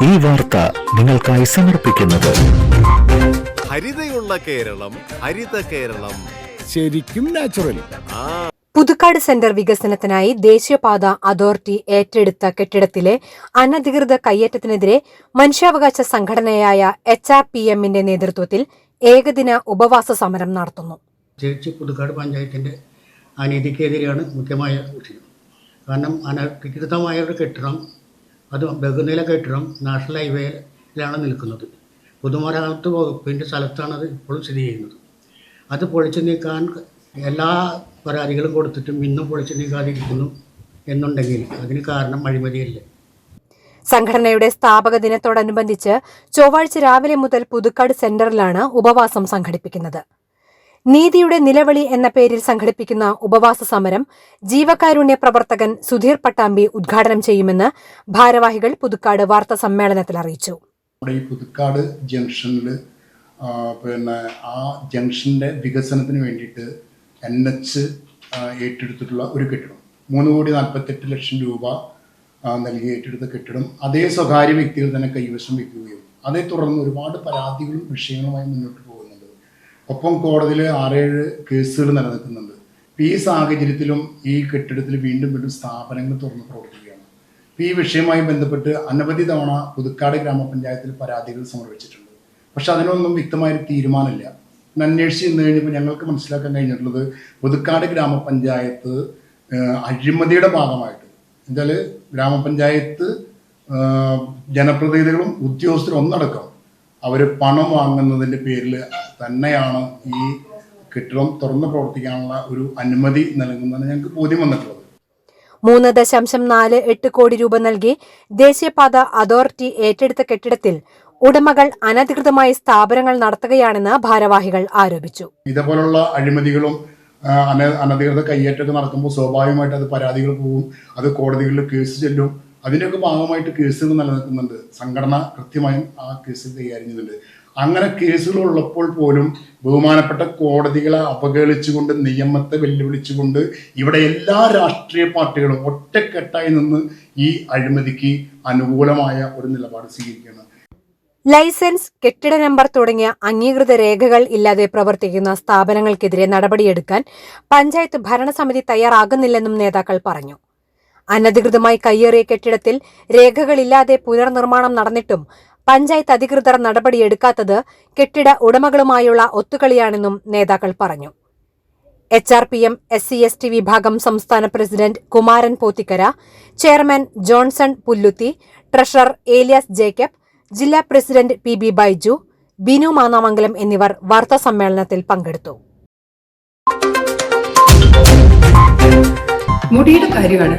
ഈ വാർത്ത നിങ്ങൾക്കായി സമർപ്പിക്കുന്നത്. ഹരിതയുള്ള കേരളം ഹരിത കേരളം. ശരിക്കും നാച്ചുറൽ പുതുക്കാട് സെന്റർ വികസനത്തിനായി ദേശീയപാത അതോറിറ്റി ഏറ്റെടുത്ത കെട്ടിടത്തിലെ അനധികൃത കയ്യേറ്റത്തിനെതിരെ മനുഷ്യാവകാശ സംഘടനയായ എച്ച് ആർ പി എമ്മിന്റെ നേതൃത്വത്തിൽ ഏകദിന ഉപവാസ സമരം നടത്തുന്നു. പ്രത്യേകിച്ച് പുതുക്കാട് പഞ്ചായത്തിന്റെ അനീതിക്കെതിരെയാണ് മുഖ്യമായ വിഷയം കാരണം അനധികൃതമായ ഒരു കെട്ടിടം അത് ബഹുനില കെട്ടിടം നാഷണൽ ഹൈവേയിലാണ് നിൽക്കുന്നത്. പൊതുമരാമത്ത് വകുപ്പിന്റെ സ്ഥലത്താണ് അത് ഇപ്പോഴും സ്ഥിതി ചെയ്യുന്നത്. അത് പൊളിച്ചു നീക്കാൻ എല്ലാ പരാതികളും കൊടുത്തിട്ടും ഇന്നും പൊളിച്ചു നീക്കാതിരിക്കുന്നു എന്നുണ്ടെങ്കിൽ അതിന് കാരണം അഴിമതിയല്ലേ? സംഘടനയുടെ സ്ഥാപക ദിനത്തോടനുബന്ധിച്ച് ചൊവ്വാഴ്ച രാവിലെ മുതൽ പുതുക്കാട് സെന്ററിലാണ് ഉപവാസം സംഘടിപ്പിക്കുന്നത്. നീതിയുടെ നിലവിളി എന്ന പേരിൽ സംഘടിപ്പിക്കുന്ന ഉപവാസ സമരം ജീവകാരുണ്യ പ്രവർത്തകൻ സുധീർ പട്ടാമ്പി ഉദ്ഘാടനം ചെയ്യുമെന്ന് ഭാരവാഹികൾ പുതുക്കാട് വാർത്താ സമ്മേളനത്തിൽ അറിയിച്ചു. പുതുക്കാട് ജംഗ്ഷനിൽ പിന്നെ ആ ജംഗ്ഷന്റെ വികസനത്തിന് വേണ്ടിയിട്ട് എൻ എച്ച് ഏറ്റെടുത്തിട്ടുള്ള ഒരു കെട്ടിടം. മൂന്ന് കോടി നാൽപ്പത്തെട്ട് ലക്ഷം രൂപ നൽകി ഏറ്റെടുത്ത കെട്ടിടം. അതേ സ്വകാര്യ വ്യക്തികൾ തന്നെ കൈവശം വയ്ക്കുകയും അതേ തുടർന്ന് ഒരുപാട് പരാതികളും വിഷയങ്ങളുമായി മുന്നോട്ട് ഒപ്പം കോടതിയിൽ ആറേഴ് കേസുകൾ നിലനിൽക്കുന്നുണ്ട്. ഈ സാഹചര്യത്തിലും ഈ കെട്ടിടത്തിൽ വീണ്ടും വീണ്ടും സ്ഥാപനങ്ങൾ തുറന്ന് പ്രവർത്തിക്കുകയാണ്. ഈ വിഷയവുമായി ബന്ധപ്പെട്ട് അനവധി തവണ പുതുക്കാട് ഗ്രാമപഞ്ചായത്തിൽ പരാതികൾ സമർപ്പിച്ചിട്ടുണ്ട്. പക്ഷെ അതിനൊന്നും വ്യക്തമായൊരു തീരുമാനമില്ല. ഇന്ന് അന്വേഷിച്ച് ചെന്ന് കഴിഞ്ഞപ്പോൾ ഞങ്ങൾക്ക് മനസ്സിലാക്കാൻ കഴിഞ്ഞിട്ടുള്ളത് പുതുക്കാട് ഗ്രാമപഞ്ചായത്ത് അഴിമതിയുടെ ഭാഗമായിട്ട്. എന്തായാൽ ഗ്രാമപഞ്ചായത്ത് ജനപ്രതിനിധികളും ഉദ്യോഗസ്ഥരും ഒന്നടക്കം അവർ പണം വാങ്ങുന്നതിന്റെ പേരിൽ തന്നെയാണ് ഈ കെട്ടിടം തുറന്ന് പ്രവർത്തിക്കാനുള്ള ഒരു അനുമതി നൽകുന്നതെന്ന് ഞങ്ങൾക്ക് ബോധ്യം വന്നിട്ടുള്ളത്. മൂന്ന് ദശാംശം നാല് എട്ട് കോടി രൂപ നൽകി ദേശീയപാത അതോറിറ്റി ഏറ്റെടുത്ത കെട്ടിടത്തിൽ ഉടമകൾ അനധികൃതമായി സ്ഥാപനങ്ങൾ നടത്തുകയാണെന്ന് ഭാരവാഹികൾ ആരോപിച്ചു. ഇതേപോലുള്ള അഴിമതികളും അനധികൃത കയ്യേറ്റമൊക്കെ നടക്കുമ്പോൾ സ്വാഭാവികമായിട്ട് അത് പരാതികൾ പോകും അത് കോടതികളിൽ കേസ് ചെല്ലും. അതിന്റെയൊക്കെ ഭാഗമായിട്ട് കേസുകൾ നിലനിൽക്കുന്നുണ്ട്. സംഘടന കൃത്യമായും ആ കേസ് കൈകാര്യം ചെയ്യുന്നുണ്ട്. അങ്ങനെ കേസുകൾ ഉള്ളപ്പോൾ പോലും ബഹുമാനപ്പെട്ട കോടതികളെ അവഗണിച്ചുകൊണ്ട് നിയമത്തെ വെല്ലുവിളിച്ചുകൊണ്ട് ഇവിടെ എല്ലാ രാഷ്ട്രീയ പാർട്ടികളും ഒറ്റക്കെട്ടായി നിന്ന് ഈ അഴിമതിക്ക് അനുകൂലമായ ഒരു നിലപാട് സ്വീകരിക്കുകയാണ്. ലൈസൻസ് കെട്ടിട നമ്പർ തുടങ്ങിയ അംഗീകൃത രേഖകൾ ഇല്ലാതെ പ്രവർത്തിക്കുന്ന സ്ഥാപനങ്ങൾക്കെതിരെ നടപടിയെടുക്കാൻ പഞ്ചായത്ത് ഭരണസമിതി തയ്യാറാകുന്നില്ലെന്നും നേതാക്കൾ പറഞ്ഞു. അനധികൃതമായി കയ്യേറിയ കെട്ടിടത്തിൽ രേഖകളില്ലാതെ പുനർനിർമ്മാണം നടന്നിട്ടും പഞ്ചായത്ത് അധികൃതർ നടപടിയെടുക്കാത്തത് കെട്ടിട ഉടമകളുമായുള്ള ഒത്തുകളിയാണെന്നും നേതാക്കൾ പറഞ്ഞു. H R P M S C S T വിഭാഗം സംസ്ഥാന president Kumaran Pothikkara chairman Johnson Pulluthi treasurer Elias Jacob ജില്ലാ president P B Baiju Binu Mannamangalam എന്നിവർ വാർത്താ സമ്മേളനത്തിൽ പങ്കെടുത്തു. മുടിയുടെ കാര്യമാണ്